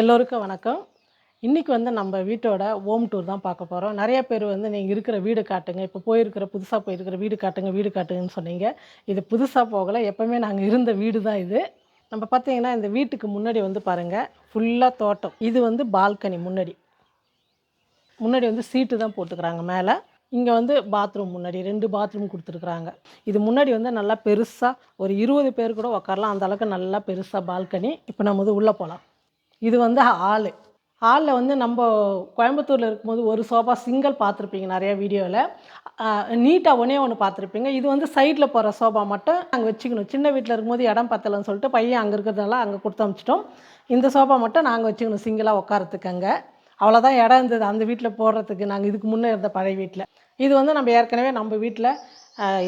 எல்லோருக்கும் வணக்கம். இன்றைக்கி வந்து நம்ம வீட்டோட ஹோம் டூர் தான் பார்க்க போகிறோம் நிறைய பேர் வந்து நீங்கள் இருக்கிற வீடு காட்டுங்க இப்போ போயிருக்கிற புதுசாக போயிருக்கிற வீடு காட்டுங்க வீடு காட்டுங்கன்னு சொன்னீங்க. இது புதுசாக போகலை எப்போவுமே நாங்கள் இருந்த வீடு தான் இது. நம்ம பார்த்தீங்கன்னா இந்த வீட்டுக்கு முன்னாடி வந்து பாருங்கள் ஃபுல்லாக தோட்டம். இது வந்து பால்கனி முன்னாடி. முன்னாடி வந்து சீட்டு தான் போட்டுக்கிறாங்க மேலே. இங்கே வந்து பாத்ரூம் முன்னாடி ரெண்டு பாத்ரூம் கொடுத்துருக்குறாங்க. இது முன்னாடி வந்து நல்லா பெருசாக ஒரு இருபது பேர் கூட உட்காரலாம் அந்த அளவுக்கு நல்லா பெருசாக பால்கனி இப்போ நம்ம வந்து உள்ளே போகலாம் இது வந்து ஹாலு. ஹாலில் வந்து நம்ம கோயம்புத்தூரில் இருக்கும்போது ஒரு சோஃபா சிங்கிள் பார்த்துருப்பீங்க நிறையா வீடியோவில் நீட்டாக ஒன்றே ஒன்று பார்த்துருப்பீங்க இது வந்து சைடில் போகிற சோஃபா மட்டும் அங்கே வச்சுக்கணும். சின்ன வீட்டில் இருக்கும்போது இடம் பத்தலைன்னு சொல்லிட்டு பையன் அங்கே இருக்கிறதுனால அங்கே கொடுத்து அமிச்சிட்டோம் இந்த சோஃபா மட்டும் நாங்கள் வச்சுக்கணும் சிங்கிளாக உட்காரத்துக்கு அங்கே. அவ்வளோதான் இடம் இருந்தது. அந்த வீட்டில் போடுறதுக்கு நாங்கள் இதுக்கு முன்னே இருந்த பழைய வீட்டில் இது வந்து நம்ம ஏற்கனவே நம்ம வீட்டில்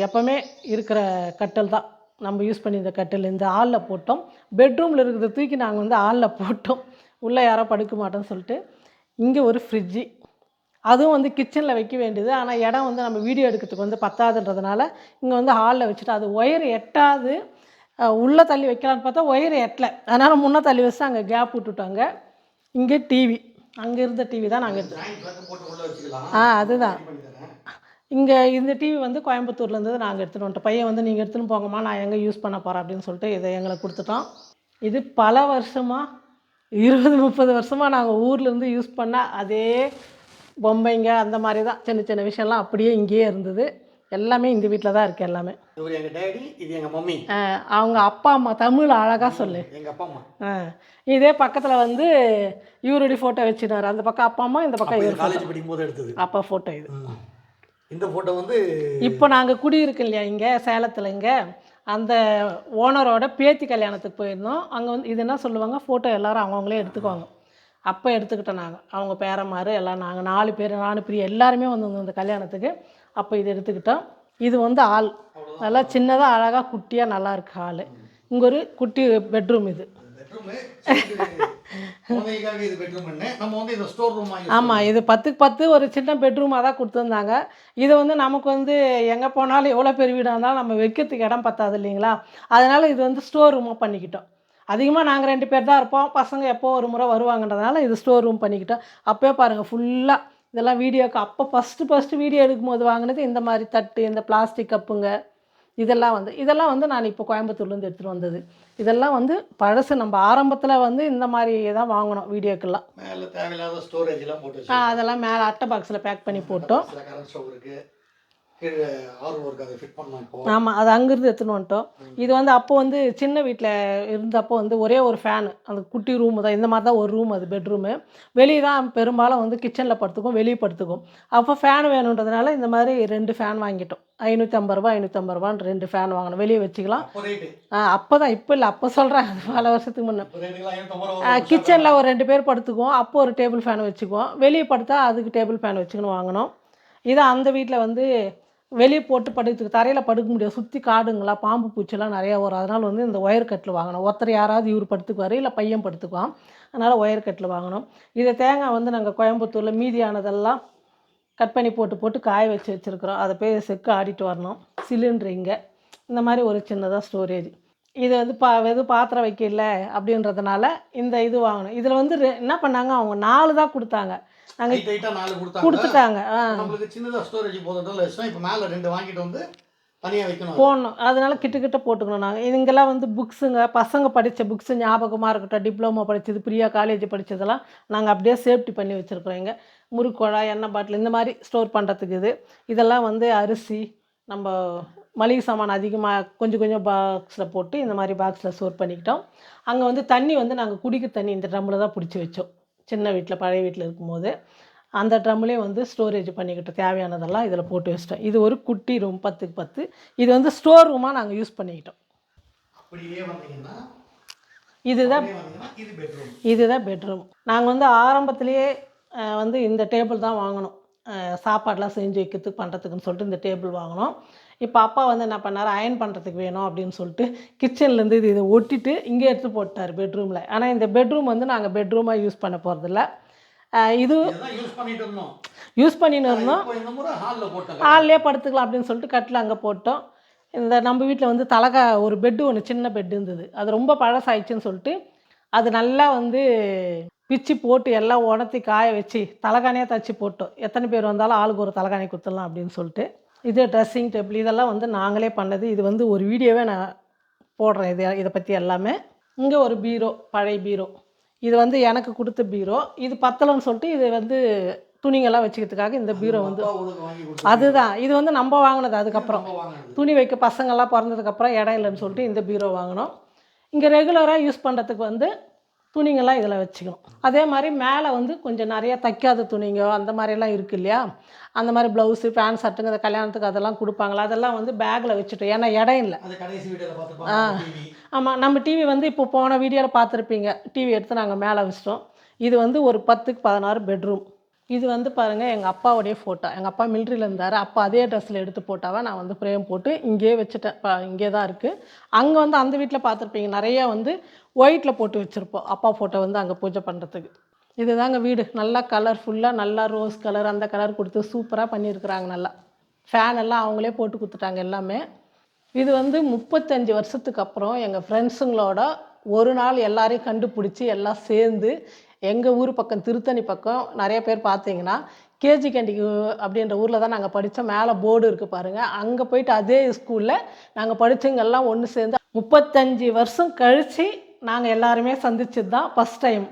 எப்போவுமே இருக்கிற கட்டல் தான். நம்ம யூஸ் பண்ணி இந்த கட்டில் இந்த ஹாலில் போட்டோம். பெட்ரூமில் இருக்கிறத தூக்கி நாங்கள் வந்து ஹாலில் போட்டோம். உள்ளே யாரோ படுக்க மாட்டோம்னு சொல்லிட்டு இங்கே ஒரு ஃப்ரிட்ஜு அதுவும் வந்து கிச்சனில் வைக்க வேண்டியது. ஆனால் இடம் வந்து நம்ம வீடியோ எடுக்கிறதுக்கு வந்து பத்தாதுன்றதுனால இங்கே வந்து ஹாலில் வச்சுட்டு அது ஒயர் எட்டாது. உள்ளே தள்ளி வைக்கலான்னு பார்த்தா ஒயர் எட்டலை. அதனால் முன்னே தள்ளி வச்சு அங்கே கேப் விட்டுட்டாங்க. இங்கே டிவி அங்கே இருந்த டிவி தான் நாங்கள் ஆ அதுதான். இங்கே இந்த டிவி வந்து கோயம்புத்தூர்ல இருந்து நாங்கள் எடுத்துகிட்டு வந்துட்டோம். பையன் வந்து நீங்கள் எடுத்துன்னு போங்கம்மா நான் எங்கே யூஸ் பண்ண போகிறேன் அப்படின்னு சொல்லிட்டு இதை எங்களுக்கு கொடுத்துட்டோம் இது பல வருஷமாக இருபது முப்பது வருஷமாக நாங்கள் ஊர்லேருந்து யூஸ் பண்ண அதே பொம்மைங்க அந்த மாதிரி தான் சின்ன சின்ன விஷயம்லாம் அப்படியே இங்கேயே இருந்தது. எல்லாமே இந்த வீட்டில் தான் இருக்குது எல்லாமே. இவர் எங்க டேடி இது எங்க மம்மி அஹ் அவங்க அப்பா அம்மா தமிழ் அழகாக சொல்லு. அப்பா அம்மா. இதே பக்கத்தில் வந்து இவருடைய ஃபோட்டோ வச்சுனார் அந்த பக்கம் அப்பா அம்மா இந்த பக்கம் இவர் காலேஜ் படிக்கும் போது எடுத்தது. அப்பா ஃபோட்டோ இது. இந்த போட்டோ வந்து இப்போ நாங்கள் குடியிருக்கோம் இல்லையா இங்கே சேலத்தில் இங்கே அந்த ஓனரோட பேத்தி கல்யாணத்துக்கு போயிருந்தோம். அங்கே வந்து இது என்ன சொல்லுவாங்க? ஃபோட்டோ எல்லாரும் அவங்கவுங்களே எடுத்துக்குவாங்க. அப்போ எடுத்துக்கிட்டோம் நாங்கள் அவங்க பேரமாரு எல்லாம் நாங்கள் நாலு பேர் நாலு பிரியா எல்லாருமே வந்திருந்தோம் அந்த கல்யாணத்துக்கு. அப்போ இது எடுத்துக்கிட்டோம். இது வந்து ஆள். நல்லா சின்னதாக அழகாக குட்டியாக நல்லா இருக்கு ஆள். இங்கே ஒரு குட்டி பெட்ரூம் இது. ஆமாம் இது பத்துக்கு பத்து ஒரு சின்ன பெட்ரூமாக தான் கொடுத்துருந்தாங்க. இது வந்து நமக்கு வந்து எங்கே போனாலும் எவ்வளோ பெரிய வீடாக இருந்தாலும் நம்ம வைக்கிறதுக்கு இடம் பத்தாது இல்லைங்களா? அதனால் இது வந்து ஸ்டோர் ரூமாக பண்ணிக்கிட்டோம். அதிகமாக நாங்கள் ரெண்டு பேர் தான் இருப்போம். பசங்க எப்போ ஒரு முறை வருவாங்கன்றதுனால இது ஸ்டோர் ரூம் பண்ணிக்கிட்டோம். அப்போயே பாருங்கள் ஃபுல்லாக இதெல்லாம் வீடியோக்கு அப்போ ஃபஸ்ட்டு ஃபஸ்ட்டு வீடியோ எடுக்கும்போது வாங்கினது இந்த மாதிரி தட்டு இந்த பிளாஸ்டிக் கப்புங்க இதெல்லாம் வந்து இதெல்லாம் வந்து நான் இப்போ கோயம்புத்தூர்லேருந்து எடுத்துகிட்டு வந்தது. இதெல்லாம் வந்து பழசு. நம்ம ஆரம்பத்தில் வந்து இந்த மாதிரி தான் வாங்கினோம் வீடியோக்கெல்லாம். மேல தேவையில்லாத போட்டு அதெல்லாம் மேலே அட்டை பாக்ஸில் பேக் பண்ணி போட்டோம். கீழே ஆறு ஒர்க் அதை ஃபிட் பண்ணோம் இப்போ. ஆமாம் அது அங்கேருந்து எடுத்துன்னு வந்துட்டோம். இது வந்து அப்போ வந்து சின்ன வீட்டில் இருந்தப்போ வந்து ஒரே ஒரு ஃபேனு அந்த குட்டி ரூமு தான் இந்த மாதிரி தான் ஒரு ரூம் அது பெட்ரூமு வெளியே தான் பெரும்பாலும் வந்து கிச்சனில் படுத்துக்கும் வெளியே படுத்துக்கும். அப்போ ஃபேன் வேணுன்றதுனால இந்த மாதிரி ரெண்டு ஃபேன் வாங்கிட்டோம். ஐநூற்றி ஐம்பது ரூபா ஐநூற்றம்பது ரூபான்னு ரெண்டு ஃபேன் வாங்கணும் வெளியே வச்சுக்கலாம். அப்போ ரேட்டு அப்போ தான் இப்போ இல்லை அப்போ சொல்கிறேன் பல வருஷத்துக்கு முன்னே. ஐநூற்றம்பது கிச்சனில் ஒரு ரெண்டு பேர் படுத்துக்குவோம் அப்போ ஒரு டேபிள் ஃபேன் வச்சுக்குவோம். வெளியே படுத்தா அதுக்கு டேபிள் ஃபேன் வச்சுக்கணும் வாங்கினோம். இது அந்த வீட்டில் வந்து வெளியே போட்டு படுத்துக்கு தரையில் படுக்க முடியாது. சுற்றி காடுங்களா பாம்பு பூச்சிலாம் நிறையா வரும். அதனால் வந்து இந்த ஒயர் கட்டில் வாங்கணும். ஒருத்தர் யாராவது இவர் படுத்துக்குவார் இல்லை பையன் படுத்துக்குவான். அதனால் ஒயர் கட்டில் வாங்கினோம் இதை தேங்காய் வந்து நாங்கள் கோயம்புத்தூரில் மீதியானதெல்லாம் கட் பண்ணி போட்டு போட்டு காய வச்சு வச்சுருக்குறோம். அதை போய் செக்கு ஆடிட்டு வரணும். சிலிண்டர் இங்கே. இந்த மாதிரி ஒரு சின்னதாக ஸ்டோரேஜ் இது வந்து பா வெறும் பாத்திரம் வைக்கல அப்படின்றதுனால இந்த இது வாங்கணும். இதில் வந்து என்ன பண்ணாங்க? அவங்க நாலு தான் கொடுத்தாங்க. நாங்கள் கொடுத்துட்டாங்க. போடணும். அதனால கிட்ட கிட்ட போட்டுக்கணும் நாங்கள் இதுங்கெல்லாம் வந்து புக்ஸுங்க பசங்க படித்த புக்ஸு ஞாபகமாக இருக்கட்டும். டிப்ளமோ படித்தது பிரியா காலேஜ் படித்ததெல்லாம் நாங்கள் அப்படியே சேஃப்டி பண்ணி வச்சுருக்குறோம் இங்கே. முறுக்குழாய் எண்ணெய் பாட்டில் இந்த மாதிரி ஸ்டோர் பண்ணுறதுக்கு இது. இதெல்லாம் வந்து அரிசி நம்ம மளிகை சாமான் அதிகமாக கொஞ்சம் கொஞ்சம் பாக்ஸில் போட்டு இந்த மாதிரி பாக்ஸில் ஸ்டோர் பண்ணிக்கிட்டோம். அங்கே வந்து தண்ணி வந்து நாங்கள் குடிக்க தண்ணி இந்த ட்ரம்மில் தான் பிடிச்சி வச்சோம். சின்ன வீட்டில் பழைய வீட்டில் இருக்கும்போது. அந்த ட்ரம்லேயே வந்து ஸ்டோரேஜ் பண்ணிக்கிட்டோம் தேவையானதெல்லாம் இதில் போட்டு வச்சிட்டோம். இது ஒரு குட்டி ரூம் பத்துக்கு பத்து. இது வந்து ஸ்டோர் ரூமாக நாங்கள் யூஸ் பண்ணிக்கிட்டோம். இதுதான் இதுதான் பெட்ரூம் நாங்கள் வந்து ஆரம்பத்திலேயே வந்து இந்த டேபிள் தான் வாங்கினோம் சாப்பாடெலாம் செஞ்சு வைக்கிறதுக்கு பண்ணுறதுக்குன்னு சொல்லிட்டு இந்த டேபிள் வாங்கினோம். இப்போ அப்பா வந்து என்ன பண்ணார்? அயன் பண்ணுறதுக்கு வேணும் அப்படின்னு சொல்லிட்டு கிச்சன்லேருந்து இது இதை ஒட்டிட்டு இங்கே எடுத்து போட்டார் பெட்ரூமில். ஆனால் இந்த பெட்ரூம் வந்து நாங்கள் பெட்ரூமாக யூஸ் பண்ண போகிறதில்ல இது யூஸ் பண்ணிட்டு இருந்தோம். யூஸ் பண்ணின்னு இருந்தோம். ஹாலில் படுத்துக்கலாம் அப்படின்னு சொல்லிட்டு கட்டில் அங்கே போட்டோம். இந்த நம்ம வீட்டில் வந்து தலகா ஒரு பெட்டு ஒன்று சின்ன பெட் இருந்தது. அது ரொம்ப பழசாயிடுச்சுன்னு சொல்லிட்டு அது நல்லா வந்து பிச்சு போட்டு எல்லாம் உணர்த்தி காய வச்சு தலகாணியாக தச்சு போட்டோம். எத்தனை பேர் வந்தாலும் ஆளுக்கு ஒரு தலகாணி குத்தலாம் அப்படின்னு சொல்லிட்டு. இது ட்ரெஸ்ஸிங் டேபிள் இதெல்லாம் வந்து நாங்களே பண்ணது. இது வந்து ஒரு வீடியோவே நான் போடுறேன். இது இதை பற்றி எல்லாமே. இங்கே ஒரு பீரோ பழைய பீரோ. இது வந்து எனக்கு கொடுத்த பீரோ. இது பத்தலைன்னு சொல்லிட்டு இது வந்து துணிங்கெல்லாம் வச்சுக்கிறதுக்காக இந்த பீரோ வந்து. அதுதான். இது வந்து நம்ம வாங்கினது அதுக்கப்புறம். துணி வைக்க பசங்கள்லாம் பிறந்ததுக்கப்புறம் இடம் இல்லைன்னு சொல்லிட்டு இந்த பீரோ வாங்கினோம். இங்கே ரெகுலராக யூஸ் பண்ணுறதுக்கு வந்து துணிங்கெல்லாம் இதில் வச்சுக்கணும். அதே மாதிரி மேலே வந்து கொஞ்சம் நிறைய தைக்காத துணிங்க அந்த மாதிரிலாம் இருக்கு இல்லையா? அந்த மாதிரி ப்ளவுஸு பேண்ட் ஷர்ட்டுங்க இந்த கல்யாணத்துக்கு அதெல்லாம் கொடுப்பாங்களா? அதெல்லாம் வந்து பேக்கில் வச்சுட்டோம் ஏன்னா இடம் இல்லை. டிவி ஆமாம் நம்ம டிவி வந்து இப்போ போன வீடியோவில் பார்த்துருப்பீங்க. டிவி எடுத்து நாங்கள் மேலே வச்சிட்டோம். இது வந்து ஒரு பத்துக்கு பதினாறு பெட்ரூம் இது வந்து பாருங்கள் எங்கள் அப்பாவுடைய ஃபோட்டோ எங்கள் அப்பா மிலிட்ரியில் இருந்தார். அப்போ அதே ட்ரெஸ்ஸில் எடுத்து போட்டாவை நான் வந்து ஃப்ரேம் போட்டு இங்கேயே வச்சுட்டேன். இப்போ இங்கே தான் இருக்குது அங்கே வந்து அந்த வீட்டில் பார்த்துருப்பீங்க நிறையா வந்து ஒயிட்டில் போட்டு வச்சுருப்போம். அப்பா ஃபோட்டோ வந்து அங்கே பூஜை பண்ணுறதுக்கு இதுதாங்க வீடு. நல்லா கலர்ஃபுல்லாக நல்லா ரோஸ் கலர் அந்த கலர் கொடுத்து சூப்பராக பண்ணியிருக்கிறாங்க நல்லா. ஃபேன் எல்லாம் அவங்களே போட்டு கொடுத்துட்டாங்க எல்லாமே. இது வந்து முப்பத்தஞ்சு வருஷத்துக்கு அப்புறம் எங்கள் ஃப்ரெண்ட்ஸுங்களோட ஒரு நாள் எல்லாரையும் கண்டுபிடிச்சி எல்லாம் சேர்ந்து எங்கள் ஊர் பக்கம் திருத்தணி பக்கம் நிறைய பேர் பார்த்தீங்கன்னா கேஜி கண்டிக்கு அப்படின்ற ஊரில் தான் நாங்கள் படித்தோம் மேலே போர்டு இருக்குது பாருங்கள் அங்கே போயிட்டு அதே ஸ்கூலில் நாங்கள் படித்தவங்கெல்லாம் ஒன்று சேர்ந்து முப்பத்தஞ்சு வருஷம் கழித்து நாங்கள் எல்லாருமே சந்திச்சது தான் ஃபஸ்ட் டைம்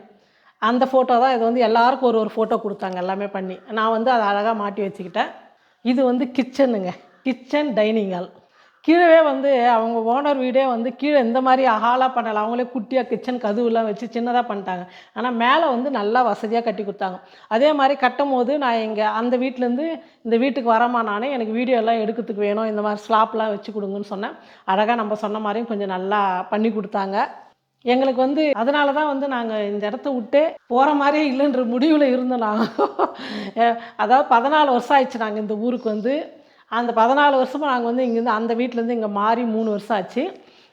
அந்த ஃபோட்டோ தான் இது வந்து எல்லாருக்கும் ஒரு ஒரு ஃபோட்டோ கொடுத்தாங்க எல்லாமே பண்ணி. நான் வந்து அதை அழகாக மாட்டி வச்சுக்கிட்டேன். இது வந்து கிச்சனுங்க கிச்சன் டைனிங் ஹால் கீழே வந்து அவங்க ஓனர் வீடே வந்து கீழே இந்த மாதிரி அகாலாக பண்ணலை. அவங்களே குட்டியாக கிச்சன் கதவுலாம் வச்சு சின்னதாக பண்ணிட்டாங்க. ஆனால் மேலே வந்து நல்லா வசதியாக கட்டி கொடுத்தாங்க. அதே மாதிரி கட்டும் போது நான் இங்கே அந்த வீட்டிலேருந்து இந்த வீட்டுக்கு வரமா நானே எனக்கு வீடியோலாம் எடுக்கிறதுக்கு வேணும். இந்த மாதிரி ஸ்லாப்லாம் வச்சு கொடுங்கன்னு சொன்னேன். அழகாக நம்ம சொன்ன மாதிரியும் கொஞ்சம் நல்லா பண்ணி கொடுத்தாங்க. எங்களுக்கு வந்து அதனால தான் வந்து நாங்கள் இந்த இடத்த விட்டு போகிற மாதிரியே இல்லைன்ற முடிவில் இருந்தோம் நாங்கள் அதாவது பதினாலு வருஷம் ஆயிடுச்சு நாங்கள் இந்த ஊருக்கு வந்து. அந்த பதினாலு வருஷமாக நாங்கள் வந்து இங்கேருந்து அந்த வீட்டிலேருந்து இங்கே மாறி மூணு வருஷம் ஆச்சு.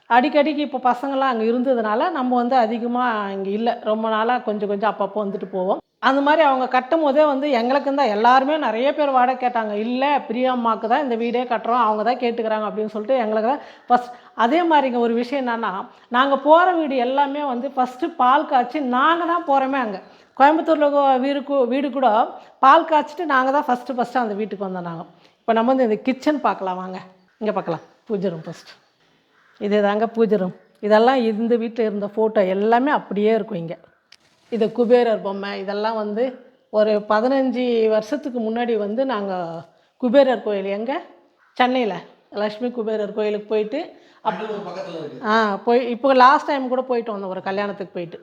அடிக்கடிக்கு இப்போ பசங்கள்லாம் அங்கே இருந்ததுனால நம்ம வந்து அதிகமாக இங்கே இல்லை. ரொம்ப நாளாக கொஞ்சம் கொஞ்சம் அப்பப்போ வந்துட்டு போவோம். அந்த மாதிரி அவங்க கட்டும் போதே வந்து எங்களுக்கு தான் எல்லாருமே நிறைய பேர் வாடகை கேட்டாங்க. இல்லை பிரியாம்மாவுக்கு தான் இந்த வீடே கட்டுறோம். அவங்க தான் கேட்டுக்கிறாங்க அப்படின்னு சொல்லிட்டு எங்களுக்கு தான் ஃபஸ்ட் அதே மாதிரிங்க ஒரு விஷயம் என்னென்னா நாங்கள் போகிற வீடு எல்லாமே வந்து ஃபஸ்ட்டு பால் காய்ச்சி நாங்கள் தான் போகிறோமே அங்கே. கோயம்புத்தூரில் வீடு கூ- வீடு கூட பால் காய்ச்சிட்டு நாங்கள் தான் ஃபஸ்ட்டு ஃபஸ்ட்டு அந்த வீட்டுக்கு வந்தோம் நாங்கள் இப்போ நம்ம வந்து இந்த கிச்சன் பார்க்கலாம் வாங்க. இங்கே பார்க்கலாம். பூஜை ரூம் ஃபஸ்ட்டு இது தாங்க பூஜை ரூம் இதெல்லாம் இந்த வீட்டில் இருந்த ஃபோட்டோ எல்லாமே அப்படியே இருக்கும் இங்கே. இது குபேரர் பொம்மை. இதெல்லாம் வந்து ஒரு பதினஞ்சு வருஷத்துக்கு முன்னாடி வந்து நாங்கள் குபேரர் கோயில் எங்கே? சென்னையில். லக்ஷ்மி குபேரர் கோயிலுக்கு போயிட்டு இருக்கு. ஆ போய் இப்போ லாஸ்ட் டைம் கூட போயிட்டு வந்தோம் ஒரு கல்யாணத்துக்கு போயிட்டு.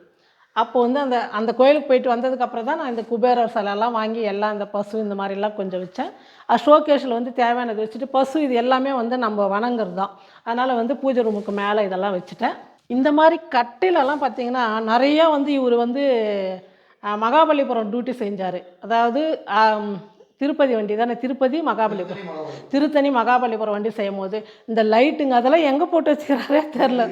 அப்போ வந்து அந்த அந்த கோயிலுக்கு போயிட்டு வந்ததுக்கப்புறம் தான் நான் இந்த குபேரர் சிலையெல்லாம் வாங்கி எல்லாம் இந்த பசு இந்த மாதிரிலாம் கொஞ்சம் வச்சேன். ஷோகேஷில் வந்து தேவையானது வச்சுட்டு பசு இது எல்லாமே வந்து நம்ம வணங்குறது தான். அதனால் வந்து பூஜை ரூமுக்கு மேலே இதெல்லாம் வச்சுட்டேன். இந்த மாதிரி கட்டிலெல்லாம் பார்த்தீங்கன்னா நிறையா வந்து இவர் வந்து மகாபலிபுரம் டியூட்டி செஞ்சார். அதாவது திருப்பதி வண்டி தானே? திருப்பதி மகாபலிபுரம். திருத்தணி மகாபலிபுரம் வண்டி செய்யும் போது இந்த லைட்டுங்க அதெல்லாம் எங்கே போட்டு வச்சுக்கிறாரே தெரில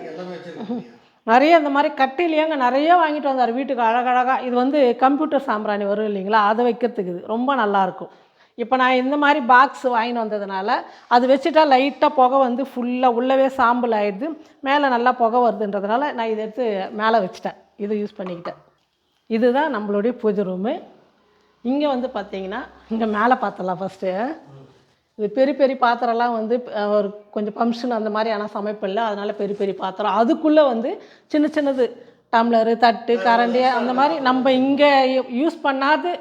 நிறைய இந்த மாதிரி கட்டிலேயேங்க நிறைய வாங்கிட்டு வந்தார் வீட்டுக்கு அழகழகாக இது வந்து கம்ப்யூட்டர் சாம்பிராணி வரும் இல்லைங்களா? அதை வைக்கிறதுக்கு இது ரொம்ப நல்லாயிருக்கும் இப்போ நான் இந்த மாதிரி பாக்ஸ் வாங்கிட்டு வந்ததுனால அது வச்சுட்டா லைட்டாக புகை வந்து ஃபுல்லாக உள்ளவே சாம்பல் ஆகிடுது மேலே நல்லா புகை வருதுன்றதுனால நான் இதை எடுத்து மேலே வச்சுட்டேன். இது யூஸ் பண்ணிக்கிட்டேன். இதுதான் நம்மளுடைய பூஜை ரூமு இங்கே வந்து பார்த்தீங்கன்னா இங்கே மேலே பார்த்தலாம் ஃபஸ்ட்டு இது பெரிய பெரிய பாத்திரம்லாம் வந்து ஒரு கொஞ்சம் ஃபங்க்ஷன் அந்த மாதிரி ஆனால் சமைப்பு இல்லை அதனால பெரிய பெரிய பாத்திரம். அதுக்குள்ளே வந்து சின்ன சின்னது டம்ளரு தட்டு கரண்டி அந்த மாதிரி நம்ம இங்கே யூஸ் பண்ணாது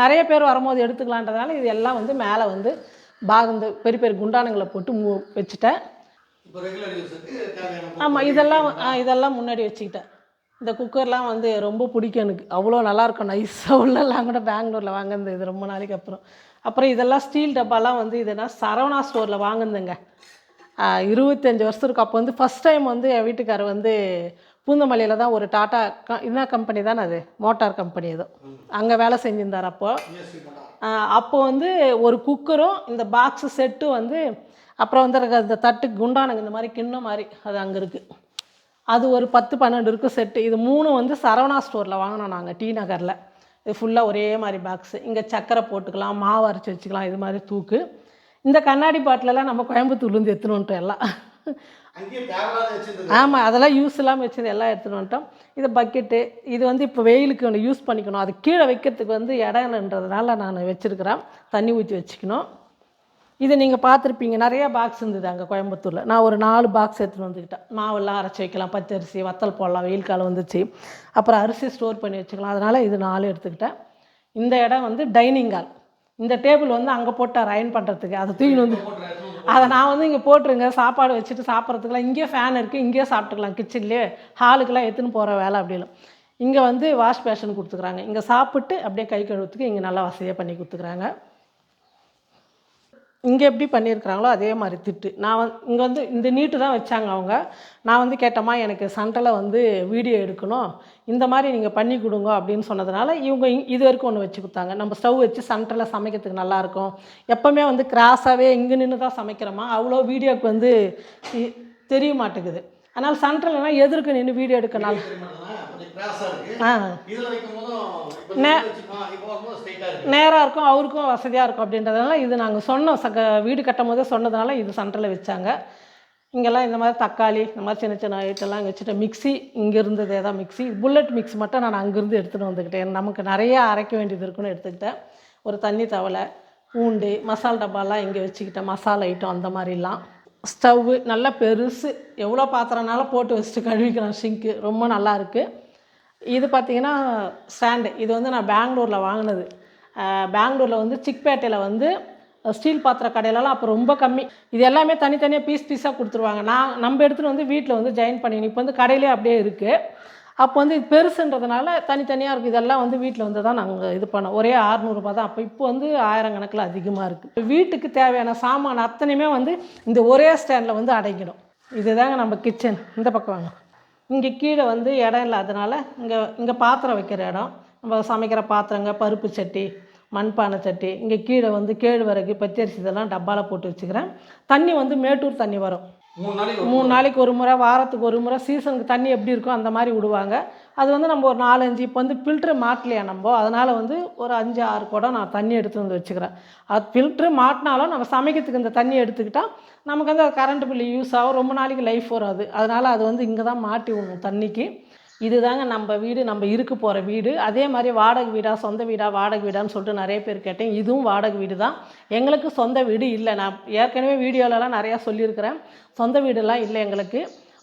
நிறைய பேர் வரும்போது எடுத்துக்கலான்றதுனால இது எல்லாம் வந்து மேலே வந்து பாகம் இந்த பெரிய பெரிய குண்டானுங்களை போட்டு மூ வச்சுட்டேன். ஆமாம் இதெல்லாம் இதெல்லாம் முன்னாடி வச்சுக்கிட்டேன். இந்த குக்கர்லாம் வந்து ரொம்ப பிடிக்கும் எனக்கு. அவ்வளோ நல்லாயிருக்கும் நைஸாக உள்ளெல்லாம் கூட பெங்களூரில் வாங்கினது இது ரொம்ப நாளைக்கு அப்புறம். அப்புறம் இதெல்லாம் ஸ்டீல் டப்பாலாம் வந்து இதெல்லாம் சரவணா ஸ்டோரில் வாங்கினதுங்க. இருபத்தஞ்சி வருஷம் இருக்கும் அப்போ வந்து ஃபஸ்ட் டைம் வந்து என் வீட்டுக்காரர் வந்து பூந்தமல்லியில் தான் ஒரு டாட்டா க என்ன கம்பெனி தானே அது? மோட்டார் கம்பெனி ஏதோ. அங்கே வேலை செஞ்சிருந்தார் அப்போது அப்போது அப்போ வந்து ஒரு குக்கரும் இந்த பாக்ஸு செட்டும் வந்து அப்புறம் வந்து அந்த இந்த தட்டு குண்டானுங்க இந்த மாதிரி கிண்ணம் மாதிரி அது அங்கே இருக்குது அது ஒரு பத்து பன்னெண்டு இருக்கும் செட்டு இது மூணு வந்து சரவணா ஸ்டோரில் வாங்கினோம் நாங்கள் டி நகரில். இது ஃபுல்லாக ஒரே மாதிரி பாக்ஸு இங்கே சக்கரை போட்டுக்கலாம் மாவு அரைச்சி வச்சுக்கலாம் இது மாதிரி தூக்கு. இந்த கண்ணாடி பாட்டிலெல்லாம் நம்ம கோயம்புத்தூர்லேருந்து எடுத்துன்னு வந்துட்டோம் எல்லாம். ஆமாம் அதெல்லாம் யூஸ் இல்லாமல் வச்சது எல்லாம் எடுத்துகிட்டு வந்துட்டோம். இது பக்கெட்டு இது வந்து இப்போ வெயிலுக்கு ஒன்று யூஸ் பண்ணிக்கணும். அது கீழே வைக்கிறதுக்கு வந்து இடம் இல்லைன்றதுனால நான் வச்சுருக்கிறேன். தண்ணி ஊற்றி வச்சுக்கணும். இது நீங்கள் பார்த்துருப்பீங்க. நிறைய பாக்ஸ் இருந்தது அங்கே கோயம்புத்தூரில். நான் ஒரு நாலு பாக்ஸ் எடுத்துகிட்டு வந்துக்கிட்டேன். மாவெல்லாம் அரைச்சி வைக்கலாம். பச்சரிசி வத்தல் போடலாம். வெயில் காலம் வந்துச்சு. அப்புறம் அரிசி ஸ்டோர் பண்ணி வச்சுக்கலாம். அதனால் இது நாலு எடுத்துக்கிட்டேன். இந்த இடம் வந்து டைனிங் ஹால் இந்த டேபிள் வந்து அங்கே போட்டார் அயன் பண்ணுறதுக்கு அதை தூக்கின்னு வந்து அதை நான் வந்து இங்கே போட்டுருங்க. சாப்பாடு வச்சுட்டு சாப்பிட்றதுக்குலாம் இங்கேயே ஃபேன் இருக்குது இங்கேயே சாப்பிட்டுக்கலாம். கிச்சன்லேயே ஹாலுக்கெல்லாம் எடுத்துன்னு போகிற வேலை அப்படின்னு இங்கே வந்து வாஷ் பேஷன் கொடுத்துக்குறாங்க. இங்கே சாப்பிட்டு அப்படியே கை கழுவுறதுக்கு இங்கே நல்லா வசதியாக பண்ணி கொடுத்துக்குறாங்க. இங்கே எப்படி பண்ணியிருக்கிறாங்களோ அதே மாதிரி திட்டு. நான் வந் இங்கே வந்து இந்த நீட்டு தான் வச்சாங்க அவங்க. நான் வந்து கேட்டம்மா எனக்கு சண்டையில் வந்து வீடியோ எடுக்கணும். இந்த மாதிரி நீங்கள் பண்ணி கொடுங்க அப்படின்னு சொன்னதுனால இவங்க இது வரைக்கும் ஒன்று வச்சு கொடுத்தாங்க. நம்ம ஸ்டவ் வச்சு சண்டையில் சமைக்கிறதுக்கு நல்லாயிருக்கும் எப்போவுமே வந்து கிராஸாகவே இங்கே நின்று தான் சமைக்கிறோமா? அவ்வளோ வீடியோக்கு வந்து தெரிய மாட்டேங்குது. அதனால் சென்ட்ரல்னா எதிர்க்கு நின்று வீடியோ எடுக்கனால நேராக இருக்கும் அவருக்கும் வசதியாக இருக்கும் அப்படின்றதுனால இது நாங்கள் சொன்னோம். சக வீடு கட்டும் போதே சொன்னதுனால இது சென்டரில் வச்சாங்க. இங்கெல்லாம் இந்த மாதிரி தக்காளி இந்த மாதிரி சின்ன சின்ன ஐட்டம்லாம் இங்கே வச்சுட்டு மிக்ஸி இங்கே இருந்ததே தான் மிக்ஸி புல்லட் மிக்ஸ் மட்டும் நான் அங்கேருந்து எடுத்துகிட்டு வந்துக்கிட்டேன். நமக்கு நிறைய அரைக்க வேண்டியது இருக்குன்னு எடுத்துக்கிட்டேன். ஒரு தண்ணி தவளை பூண்டு மசாலா டப்பாலாம் இங்கே வச்சுக்கிட்டேன். மசாலா ஐட்டம் அந்த மாதிரிலாம். ஸ்டவ்வு நல்லா பெருசு. எவ்வளோ பாத்திரம்னாலும் போட்டு வச்சுட்டு கழுவிக்கிறேன் ஷிங்க்கு ரொம்ப நல்லா இருக்குது இது பார்த்தீங்கன்னா ஸ்டாண்டு இது வந்து நான் பெங்களூரில் வாங்கினது. பெங்களூரில் வந்து சிக்பேட்டையில் வந்து ஸ்டீல் பாத்திர கடையிலலாம் அப்போ ரொம்ப கம்மி. இது எல்லாமே தனித்தனியாக பீஸ் பீஸாக கொடுத்துருவாங்க. நான் நம்ம எடுத்துகிட்டு வந்து வீட்டில் வந்து ஜாயின் பண்ணிக்கணும். இப்போ வந்து கடையிலே அப்படியே இருக்குது அப்போ வந்து இது பெருசுன்றதுனால தனித்தனியாக இருக்குது இதெல்லாம் வந்து வீட்டில் வந்து தான் நாங்கள் இது பண்ணோம். ஒரே அறநூறுபா தான். அப்போ இப்போ வந்து ஆயிரக்கணக்கில் அதிகமாக இருக்குது வீட்டுக்கு தேவையான சாமான் அத்தனையுமே வந்து இந்த ஒரே ஸ்டாண்டில் வந்து அடங்கிடும். இதுதாங்க நம்ம கிச்சன் இந்த பக்கம் வாங்க. இங்கே கீழே வந்து இடம் இல்லாதனால இங்கே இங்கே பாத்திரம் வைக்கிற இடம். நம்ம சமைக்கிற பாத்திரங்க பருப்பு சட்டி மண்பானை சட்டி இங்கே கீழே வந்து கேழ்வரகு பச்சரிசி இதெல்லாம் டப்பாவில் போட்டு வச்சுக்கிறேன். தண்ணி வந்து மேட்டூர் தண்ணி வரும். மூணு நாளைக்கு மூணு நாளைக்கு ஒரு முறை வாரத்துக்கு ஒரு முறை சீசனுக்கு தண்ணி எப்படி இருக்கோ அந்த மாதிரி விடுவாங்க. அது வந்து நம்ம ஒரு நாலஞ்சு இப்போ வந்து ஃபில்ட்ரு மாட்டலையா நம்ம? அதனால் வந்து ஒரு அஞ்சு ஆறு குடம் நான் தண்ணி எடுத்து வந்து வச்சுக்கிறேன். அது ஃபில்ட்ரு மாட்டினாலும் நம்ம சமைக்கிறதுக்கு இந்த தண்ணி எடுத்துக்கிட்டால் நமக்கு வந்து அது கரண்ட் பில்லு யூஸ் ஆகும். ரொம்ப நாளைக்கு லைஃப் வராது. அதனால் அது வந்து இங்கே தான் மாட்டி விடணும் தண்ணிக்கு. இதுதாங்க நம்ம வீடு நம்ம இருக்க போகிற வீடு. அதே மாதிரி வாடகை வீடா சொந்த வீடா வாடகை வீடான்னு சொல்லிட்டு நிறைய பேர் கேட்டேன். இதுவும் வாடகை வீடு தான் எங்களுக்கு சொந்த வீடு இல்லை. நான் ஏற்கனவே வீடியோலலாம் நிறையா சொல்லியிருக்கிறேன். சொந்த வீடெல்லாம் இல்லை எங்களுக்கு.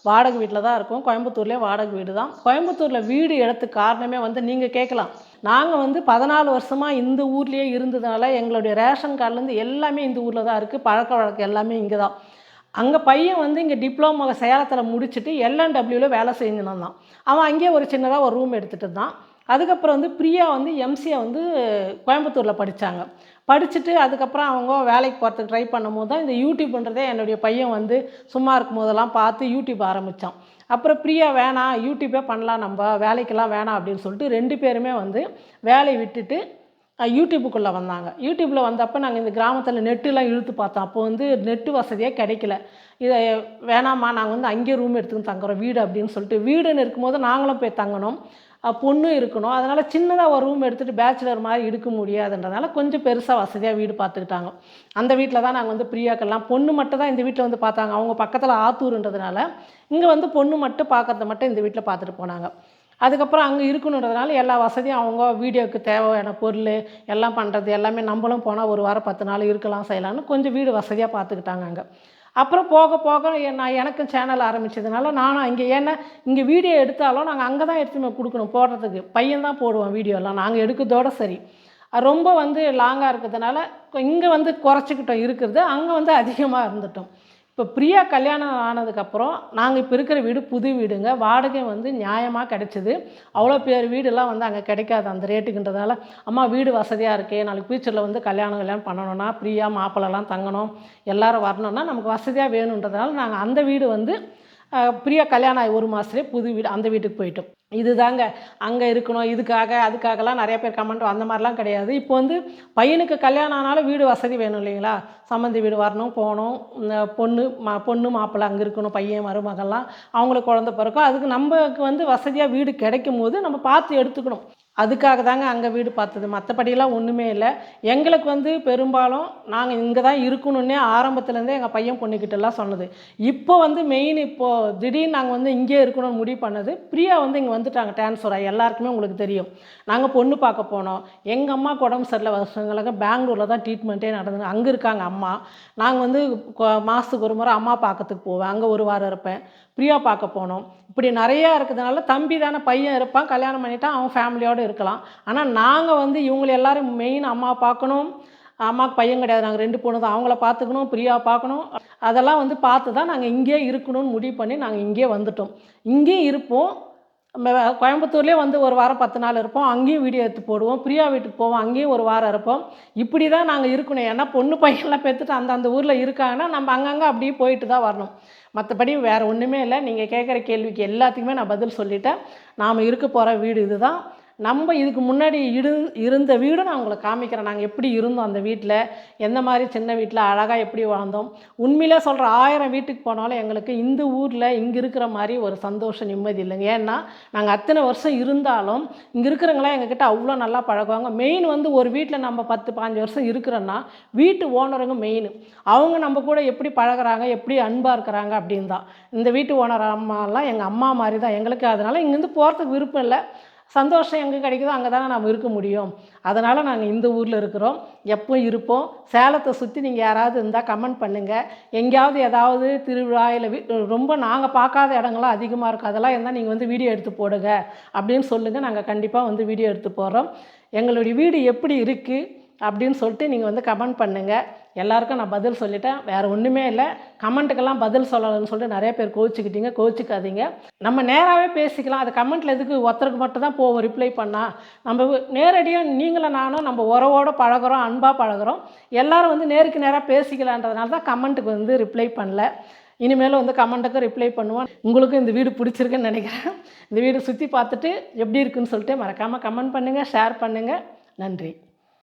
வாடகை வீட்டில் தான் இருக்கோம். கோயம்புத்தூர்லேயே வாடகை வீடு தான் கோயம்புத்தூரில் வீடு எடுத்துக்கு காரணமே வந்து நீங்கள் கேட்கலாம். நாங்கள் வந்து பதினாலு வருஷமாக இந்த ஊர்லேயே இருந்ததுனால எங்களுடைய ரேஷன் கார்டுலேருந்து எல்லாமே இந்த ஊரில் தான் இருக்குது பழக்க வழக்கம் எல்லாமே இங்கே தான் அங்கே பையன் வந்து இங்கே டிப்ளமோ சேலத்தில் முடிச்சுட்டு எல்என்டபிள்யூவில் வேலை செஞ்சுன்னு தான் அவன் அங்கேயே ஒரு சின்னதாக ஒரு ரூம் எடுத்துகிட்டு இருந்தான். அதுக்கப்புறம் வந்து பிரியா வந்து எம்சிஏ வந்து கோயம்புத்தூரில் படித்தாங்க படிச்சுட்டு அதுக்கப்புறம் அவங்க வேலைக்கு போகிறதுக்கு ட்ரை பண்ணும்போது தான் இந்த யூடியூப்ன்றதே என்னுடைய பையன் வந்து சும்மா இருக்கும் போதெல்லாம் பார்த்து யூடியூப் ஆரம்பித்தான் அப்புறம் பிரியா வேணாம் யூடியூப்பே பண்ணலாம் நம்ம வேலைக்கெல்லாம் வேணாம் அப்படின்னு சொல்லிட்டு ரெண்டு பேருமே வந்து வேலையை விட்டுட்டு யூடியூப்புக்குள்ளே வந்தாங்க. யூடியூப்பில் வந்தப்போ நாங்கள் இந்த கிராமத்தில் நெட்டுலாம் இழுத்து பார்த்தோம். அப்போ வந்து நெட்டு வசதியாக கிடைக்கல. இதை வேணாம்மா நாங்கள் வந்து அங்கேயே ரூம் எடுத்துன்னு தங்குறோம். வீடு அப்படின்னு சொல்லிட்டு வீடுன்னு இருக்கும்போது நாங்களும் போய் தங்கணும். பொண்ணும் இருக்கணும். அதனால் சின்னதாக ஒரு ரூம் எடுத்துகிட்டு பேச்சுலர் மாதிரி இருக்க முடியாதுன்றதுனால கொஞ்சம் பெருசாக வசதியாக வீடு பார்த்துக்கிட்டாங்க. அந்த வீட்டில் தான் நாங்கள் வந்து பிரியாக்கெல்லாம் பொண்ணு மட்டும் தான் இந்த வீட்டில் வந்து பார்த்தாங்க. அவங்க பக்கத்தில் ஆத்தூருன்றதுனால இங்கே வந்து பொண்ணு மட்டும் பார்க்கறத மட்டும் இந்த வீட்டில் பார்த்துட்டு போனாங்க. அதுக்கப்புறம் அங்கே இருக்கணுன்றதுனால எல்லா வசதியும் அவங்க வீடியோவுக்கு தேவையான பொருள் எல்லாம் பண்ணுறது எல்லாமே நம்மளும் போனால் ஒரு வாரம் பத்து நாள் இருக்கலாம் செய்யலாம்னு கொஞ்சம் வீடு வசதியாக பார்த்துக்கிட்டாங்க அங்கே. அப்புறம் போக போக நான் எனக்கும் சேனல் ஆரம்பித்ததுனால நானும் இங்கே ஏன்னா இங்கே வீடியோ எடுத்தாலும் நாங்கள் அங்கே தான் எடுத்துமே கொடுக்கணும் போடுறதுக்கு. பையன் தான் போடுவோம் வீடியோலாம் நாங்கள் எடுக்கிறதோட சரி. ரொம்ப வந்து லாங்காக இருக்கிறதுனால இங்கே வந்து குறைச்சிக்கிட்டோம் இருக்கிறது அங்கே வந்து அதிகமாக இருந்துட்டோம். இப்போ பிரியா கல்யாணம் ஆனதுக்கப்புறம் நாங்கள் இப்போ இருக்கிற வீடு புது வீடுங்க. வாடகை வந்து நியாயமாக கிடைச்சிது. அவ்வளோ பேர் வீடெல்லாம் வந்து அங்கே கிடைக்காது. அந்த ரேட்டுக்குன்றதால அம்மா வீடு வசதியாக இருக்கே. நாளைக்கு ஃபியூச்சரில் வந்து கல்யாணம் கல்யாணம் பண்ணணும்னா பிரியா மாப்பிள்ளலாம் தங்கணும். எல்லோரும் வரணும்னா நமக்கு வசதியாக வேணுன்றதுனால நாங்கள் அந்த வீடு வந்து பிரியா கல்யாணம் ஆகி ஒரு மாதத்துலேயே புது வீடு அந்த வீட்டுக்கு போயிட்டோம். இதுதாங்க. அங்கே இருக்கணும் இதுக்காக அதுக்காகலாம் நிறைய பேர் கமெண்ட் அந்த மாதிரிலாம் கிடையாது. இப்போ வந்து பையனுக்கு கல்யாணம் ஆனாலும் வீடு வசதி வேணும் இல்லைங்களா? சம்மந்தி வீடு வரணும் போகணும். இந்த பொண்ணு மா பொண்ணு மாப்பிள்ளை அங்கே இருக்கணும் பையன் மருமகள்லாம் அவங்களுக்கு குழந்த பிறக்கும். அதுக்கு நமக்கு வந்து வசதியாக வீடு கிடைக்கும் போது நம்ம பார்த்து எடுத்துக்கணும். அதுக்காக தாங்க அங்கே வீடு பார்த்தது. மற்றபடியெல்லாம் ஒன்றுமே இல்லை. எங்களுக்கு வந்து பெரும்பாலும் நாங்கள் இங்கே தான் இருக்கணுன்னே ஆரம்பத்துலேருந்தே எங்கள் பையன் பொண்ணுக்கிட்டலாம் சொன்னது. இப்போ வந்து மெயின் இப்போது திடீர்னு நாங்கள் வந்து இங்கே இருக்கணும்னு முடிவு பண்ணது. பிரியா வந்து இங்கே வந்துட்டாங்க டிரான்ஸ்ஃபர் ஆகி. எல்லாருக்குமே உங்களுக்கு தெரியும். நாங்கள் பொண்ணு பார்க்க போனோம். எங்கள் அம்மா உடம்பு சரியில்லை. வருஷங்களுக்கு பெங்களூரில் தான் ட்ரீட்மெண்ட்டே நடந்தது. அங்கே இருக்காங்க அம்மா. நாங்கள் வந்து மாதத்துக்கு ஒரு முறை அம்மா பார்க்கறதுக்கு போவேன். அங்கே ஒரு வாரம் இருப்பேன். பிரியா பார்க்க போனோம். இப்படி நிறையா இருக்கிறதுனால தம்பி தானே பையன் இருப்பான். கல்யாணம் பண்ணிட்டா அவன் ஃபேமிலியோடு இருக்கலாம். ஆனால் நாங்கள் வந்து இவங்களை எல்லாரும் மெயின் அம்மா பார்க்கணும். அம்மாவுக்கு பையன் கிடையாது. நாங்கள் ரெண்டு பொண்ணு தான். அவங்கள பார்த்துக்கணும் பிரியா பார்க்கணும். அதெல்லாம் வந்து பார்த்து தான் நாங்கள் இங்கேயே இருக்கணும்னு முடிவு பண்ணி நாங்கள் இங்கேயே வந்துட்டோம். இங்கேயும் இருப்போம். கோயம்புத்தூர்லேயே வந்து ஒரு வாரம் பத்து நாள் இருப்போம். அங்கேயும் வீடியோ எடுத்து போடுவோம். பிரியா வீட்டுக்கு போவோம். அங்கேயும் ஒரு வாரம் இருப்போம். இப்படி தான் நாங்கள் இருக்கணும். ஏன்னா பொண்ணு பையன்லாம் பெற்றுட்டு அந்த அந்த ஊரில் இருக்காங்கன்னா நம்ம அங்கங்கே அப்படியே போயிட்டு தான் வரணும். மற்றபடி வேறு ஒன்றுமே இல்லை. நீங்கள் கேட்குற கேள்விக்கு எல்லாத்துக்குமே நான் பதில் சொல்லிட்டேன். நாம் இருக்க போகிற வீடு இதுதான். நம்ம இதுக்கு முன்னாடி இரு இருந்த வீடும் நான் உங்களுக்கு காமிக்கிறேன். நாங்கள் எப்படி இருந்தோம் அந்த வீட்டில் எந்த மாதிரி சின்ன வீட்டில் அழகாக எப்படி வாழ்ந்தோம்? உண்மையிலே சொல்கிற ஆயிரம் வீட்டுக்கு போனாலும் எங்களுக்கு இந்த ஊரில் இங்கே இருக்கிற மாதிரி ஒரு சந்தோஷம் நிம்மதி இல்லைங்க. ஏன்னா நாங்கள் அத்தனை வருஷம் இருந்தாலும் இங்கே இருக்கிறவங்களாம் எங்ககிட்ட அவ்வளோ நல்லா பழகுவாங்க. மெயின் வந்து ஒரு வீட்டில் நம்ம பத்து பாஞ்சு வருஷம் இருக்கிறோன்னா வீட்டு ஓனருங்க மெயின் அவங்க நம்ம கூட எப்படி பழகுறாங்க எப்படி அன்பாக இருக்கிறாங்க அப்படின்னு தான் இந்த வீட்டு ஓனர் அம்மாலாம் எங்கள் அம்மா மாதிரி தான் எங்களுக்கு அதனால் இங்கேருந்து போகிறதுக்கு விருப்பம் இல்லை. சந்தோஷம் எங்கே கிடைக்குதோ அங்கே தானே நாம் இருக்க முடியும். அதனால் நாங்கள் இந்த ஊரில் இருக்கிறோம். எப்போ இருப்போம்? சேலத்தை சுற்றி நீங்கள் யாராவது இருந்தால் கமெண்ட் பண்ணுங்கள் எங்கேயாவது ஏதாவது திருவிழா இல்லை ரொம்ப நாங்கள் பார்க்காத இடங்கள்லாம் அதிகமாக இருக்கும். அதெல்லாம் இருந்தால் நீங்கள் வந்து வீடியோ எடுத்து போடுங்க. அப்படின்னு சொல்லுங்கள் நாங்கள் கண்டிப்பாக வந்து வீடியோ எடுத்து போடுறோம். எங்களுடைய வீடு எப்படி இருக்குது அப்படின்னு சொல்லிட்டு நீங்கள் வந்து கமெண்ட் பண்ணுங்கள் எல்லாருக்கும் நான் பதில் சொல்லிட்டேன். வேறு ஒன்றுமே இல்லை. கமெண்ட்டுக்கெல்லாம் பதில் சொல்லலைன்னு சொல்லிட்டு நிறைய பேர் கோச்சிக்கிட்டீங்க கோச்சிக்காதீங்க நம்ம நேராகவே பேசிக்கலாம். அது கமெண்ட்டில் எதுக்கு ஒருத்தருக்கு மட்டும் தான் போவோம் ரிப்ளை பண்ணால் நம்ம நேரடியாக நீங்களும் நானும் நம்ம உறவோடு பழகுறோம் அன்பாக பழகுறோம். எல்லோரும் வந்து நேருக்கு நேராக பேசிக்கலான்றதுனால தான் கமெண்ட்டுக்கு வந்து ரிப்ளை பண்ணல. இனிமேலும் வந்து கமெண்ட்டுக்கு ரிப்ளை பண்ணுவோம். உங்களுக்கும் இந்த வீடு பிடிச்சிருக்குன்னு நினைக்கிறேன். இந்த வீடு சுற்றி பார்த்துட்டு எப்படி இருக்குன்னு சொல்லிட்டு மறக்காமல் கமெண்ட் பண்ணுங்கள் ஷேர் பண்ணுங்கள் நன்றி.